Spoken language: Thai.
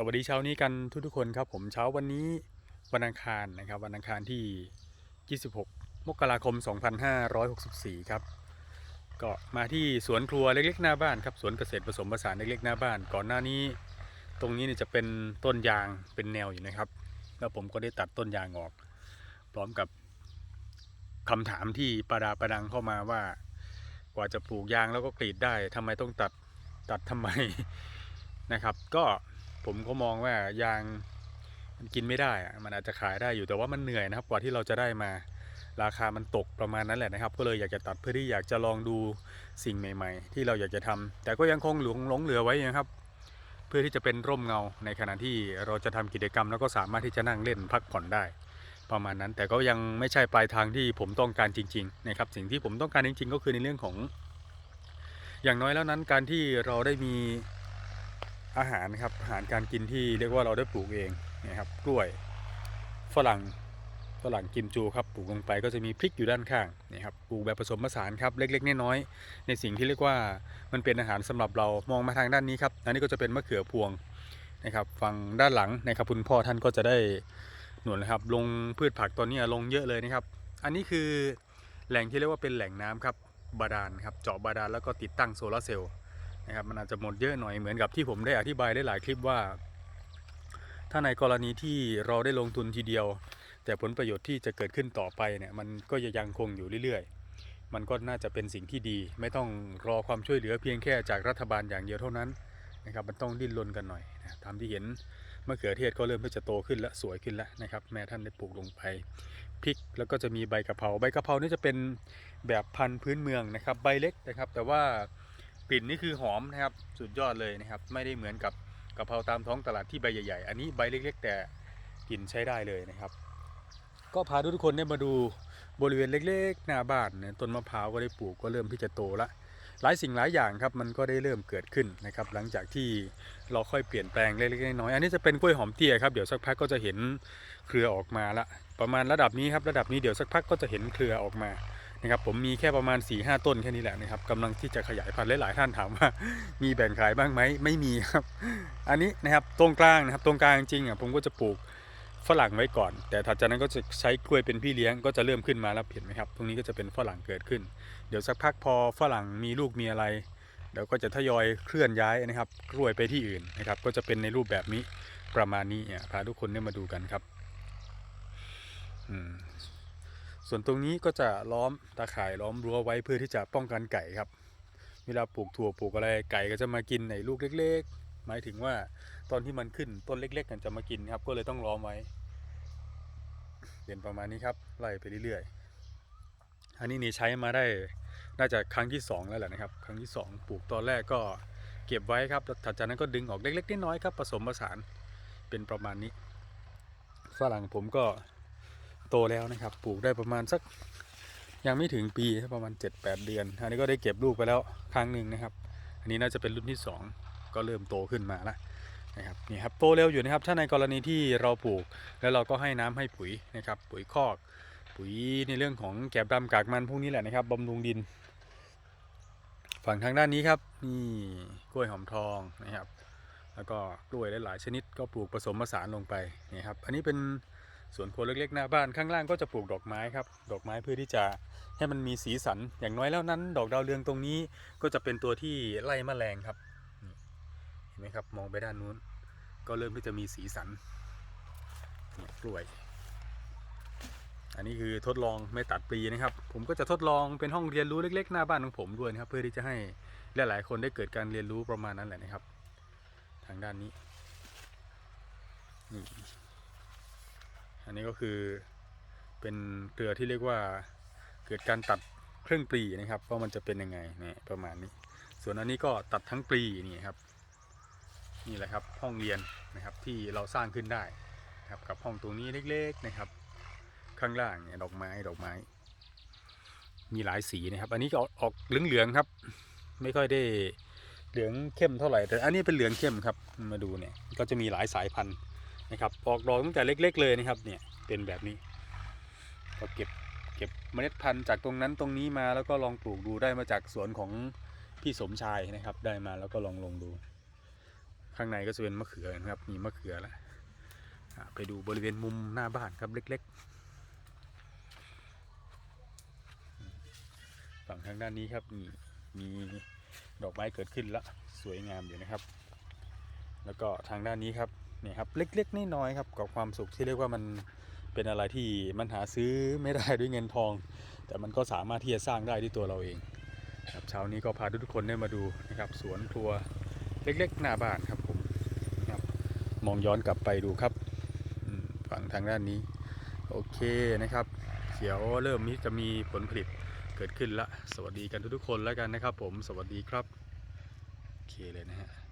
สวัสดีเช้านี้กันทุกๆคนครับผมเช้าวันนี้วันอังคารนะครับวันอังคารที่ 26 มกราคม 2564 ครับก็มาที่สวนครัวเล็กๆหน้าบ้านครับสวนเกษตรผสมผสานเล็กๆหน้าบ้าน ก่อนหน้านี้ตรงนี้เนี่ยจะเป็นต้นยางเป็นแนวอยู่นะครับ แล้วผมก็ได้ตัดต้นยางออก พร้อมกับคำถามที่ประดาประดังเข้ามาว่า กว่าจะปลูกยางแล้วก็กรีดได้ทำไมต้องตัดตัดทำไมนะครับ ก็ ผมก็มองว่ายางมันกินไม่ได้อะมันอาจจะขายได้อยู่แต่ว่ามันเหนื่อยนะครับ กว่าที่เราจะได้มาราคามันตกประมาณนั้นแหละนะครับ ก็เลยอยากจะตัดเพื่อที่อยากจะลองดูสิ่งใหม่ ๆ ที่เราอยากจะทำแต่ก็ยังคงหลงหลงเหลือไว้นะครับ เพื่อที่จะเป็นร่มเงาในขณะที่เราจะทำกิจกรรม แล้วก็สามารถที่จะนั่งเล่นพักผ่อนได้ ประมาณนั้น แต่ก็ยังไม่ใช่ปลายทางที่ผมต้องการจริง ๆ นะครับ สิ่งที่ผมต้องการจริง ๆ ก็คือในเรื่องของ อย่างน้อยแล้วนั้นการที่เราได้มี อาหารครับอาหารการกินที่เรียกว่าเราได้ปลูกเองนะครับกล้วยฝรั่งฝรั่งกิมจูครับปลูกลงไปก็จะมีพริกอยู่ด้านข้างนี่ครับปลูกแบบผสมผสานครับเล็กๆน้อยๆในสิ่งที่เรียกว่ามันเป็นอาหารสำหรับเรามองมาทางด้านนี้ครับอันนี้ก็จะเป็นมะเขือพวงนะครับฝั่งด้านหลังนะครับคุณพ่อท่านก็จะได้หนุนนะครับ ลงพืชผักตอนนี้ลงเยอะเลยนะครับ อันนี้คือแหล่งที่เรียกว่าเป็นแหล่งน้ำครับบาดาลครับเจาะบาดาลแล้วก็ติดตั้งโซลาร์เซลล์ นะครับมันอาจจะหมดเยอะหน่อยเหมือนกับที่ผมได้อธิบายได้หลายคลิปว่า ถ้าในกรณีที่เราได้ลงทุนทีเดียว แต่ผลประโยชน์ที่จะเกิดขึ้นต่อไปเนี่ยมันก็จะยังคงอยู่เรื่อยๆ มันก็น่าจะเป็นสิ่งที่ดี ไม่ต้องรอความช่วยเหลือเพียงแค่จากรัฐบาลอย่างเดียวเท่านั้นนะครับมันต้องดิ้นรนกันหน่อยนะตามที่เห็นมะเขือเทศก็เริ่มที่จะโตขึ้นและสวยขึ้นแล้วนะครับ แม่ท่านได้ปลูกลงไปพริกแล้วก็จะมีใบกะเพราใบกะเพรานี่จะเป็นแบบพันธุ์พื้นเมืองนะครับ ใบเล็กนะครับ แต่ว่า กลิ่นนี่คือหอมนะครับสุดยอดเลยนะครับ ไม่ได้เหมือนกับกะเพราตามท้องตลาดที่ใบใหญ่ๆ อันนี้ใบเล็ก ๆ แต่กลิ่นใช้ได้เลยนะครับ ก็พาทุกคนได้มาดูบริเวณเล็ก ๆ หน้าบ้านเนี่ยต้นมะพร้าวก็ได้ปลูกก็เริ่มที่จะโตละหลายสิ่งหลายอย่างครับมันก็ได้เริ่มเกิดขึ้นนะครับ หลังจากที่เราค่อยเปลี่ยนแปลงเล็กๆน้อยๆอันนี้จะเป็นกล้วยหอมเตี้ยครับเดี๋ยวสักพักก็จะเห็นเครือออกมาละประมาณระดับนี้ครับระดับนี้เดี๋ยวสักพักก็จะเห็นเครือออกมา นะครับผมมีแค่ประมาณ4ีหต้นแค่นี้แหละนะครับกำลังที่จะขยายพันธุ์หลายๆท่านถามว่า มีแบ่งขายบ้างไหมไม่มีครับ อันนี้นะครับตรงกลางนะครับตรงกลางจริงอะผมก็จะปลูกฝรั่งไว้ก่อน แต่ถัดจากนั้นก็จะใช้กล้วยเป็นพี่เลี้ยงก็จะเริ่มขึ้นมาแล้วเห็นไหมครับตรงนี้ก็จะเป็นฝรั่งเกิดขึ้น เดี๋ยวสักพักพอฝรั่งมีลูกมีอะไรเดี๋ยวก็จะทยอยเคลื่อนย้ายนะครับกล้วยไปที่อื่นนะครับ ก็จะเป็นในรูปแบบนี้ประมาณนี้เนี่ยพาทุกคนเนี่ยมาดูกันครับ อืม ส่วนตรงนี้ก็จะล้อมตาข่ายล้อมรั้วไว้เพื่อที่จะป้องกันไก่ครับ เวลาปลูกถั่วปลูกอะไรไก่ก็จะมากินในลูกเล็ก ๆ หมายถึงว่าตอนที่มันขึ้นต้นเล็กๆกันจะมากินครับ ก็เลยต้องล้อมไว้เป็นประมาณนี้ครับไล่ไปเรื่อยๆ อันนี้นี่ใช้มาได้น่าจะครั้งที่สองแล้วแหละนะครับ ครั้งที่สองปลูกตอนแรกก็เก็บไว้ครับถัดจากนั้นก็ดึงออกเล็กๆน้อยๆครับผสมผสานเป็นประมาณนี้ฝรั่งผมก็ โตแล้วนะครับ ปลูกได้ประมาณสักยังไม่ถึงปีประมาณ 7-8 เดือน อันนี้ก็ได้เก็บลูกไปแล้วครั้งหนึ่งนะครับ อันนี้น่าจะเป็นรุ่นที่สองก็เริ่มโตขึ้นมาแล้วนะครับนี่ครับโตเร็วอยู่นะครับ ถ้าในกรณีที่เราปลูกแล้วเราก็ให้น้ำให้ปุ๋ยนะครับ ปุ๋ยคอก ปุ๋ยในเรื่องของแกบดำกากมันพวกนี้แหละนะครับบำรุงดิน ฝั่งทางด้านนี้ครับนี่กล้วยหอมทองนะครับ แล้วก็กล้วยหลายๆชนิดก็ปลูกผสมผสานลงไปนี่ครับอันนี้เป็น สวนครัวเล็กๆหน้าบ้านข้างล่างก็จะปลูกดอกไม้ครับ ดอกไม้เพื่อที่จะให้มันมีสีสัน อย่างน้อยแล้วนั้น ดอกดาวเรืองตรงนี้ก็จะเป็นตัวที่ไล่แมลงครับเห็นไหมครับมองไปด้านนู้น ก็เริ่มที่จะมีสีสันนี่กล้วย อันนี้คือทดลองไม่ตัดปลีนะครับ ผมก็จะทดลองเป็นห้องเรียนรู้เล็ก ๆ หน้าบ้านของผมด้วยนะครับ เพื่อที่จะให้หลายๆคนได้เกิดการเรียนรู้ประมาณนั้นแหละนะครับ ทางด้านนี้นี่ อันนี้ก็คือเป็นเกลือที่เรียกว่าเกิดการตัดเครื่องปลีนะครับว่ามันจะเป็นยังไงเนี่ยประมาณนี้ ส่วนอันนี้ก็ตัดทั้งปลีนี่ครับนี่แหละครับห้องเรียนนะครับที่เราสร้างขึ้นได้นะครับกับห้องตรงนี้เล็กๆนะครับ ข้างล่างเนี่ยดอกไม้ดอกไม้ มีหลายสีนะครับ อันนี้ก็ออกออกเหลืองๆครับ ไม่ค่อยได้เหลืองเข้มเท่าไหร่แต่อันนี้เป็นเหลืองเข้มครับมาดูเนี่ยก็จะมีหลายสายพันธุ์ นะครับออกดอกตั้งแต่เล็ก ๆ เลยนะครับเนี่ยเป็นแบบนี้ก็เก็บเก็บเมล็ดพันธุ์จากตรงนั้นตรงนี้มาแล้วก็ลองปลูกดูได้มาจากสวนของพี่สมชายนะครับ ได้มาแล้วก็ลองลงดู ข้างในก็จะเป็นมะเขือนะครับมีมะเขือแล้วไปดูบริเวณมุมหน้าบ้านครับเล็ก ๆ ฝั่งทางด้านนี้ครับนี่มีดอกไม้เกิดขึ้นละสวยงามอยู่นะครับ แล้วก็ทางด้านนี้ครับ นี่ครับเล็กๆน้อยๆครับกับความสุขที่เรียกว่ามันเป็นอะไรที่มันหาซื้อไม่ได้ด้วยเงินทอง แต่มันก็สามารถที่จะสร้างได้ด้วยตัวเราเองครับเช้านี้ก็พาทุกๆคนได้มาดูนะครับสวนครัวเล็กๆหน้าบ้านครับผมครับมองย้อนกลับไปดูครับฝั่งทางด้านนี้ โอเคนะครับ เขียวเริ่มมีจะมีผลผลิตเกิดขึ้นละ สวัสดีกันทุกๆคนแล้วกันนะครับผมสวัสดีครับ โอเคเลยนะฮะ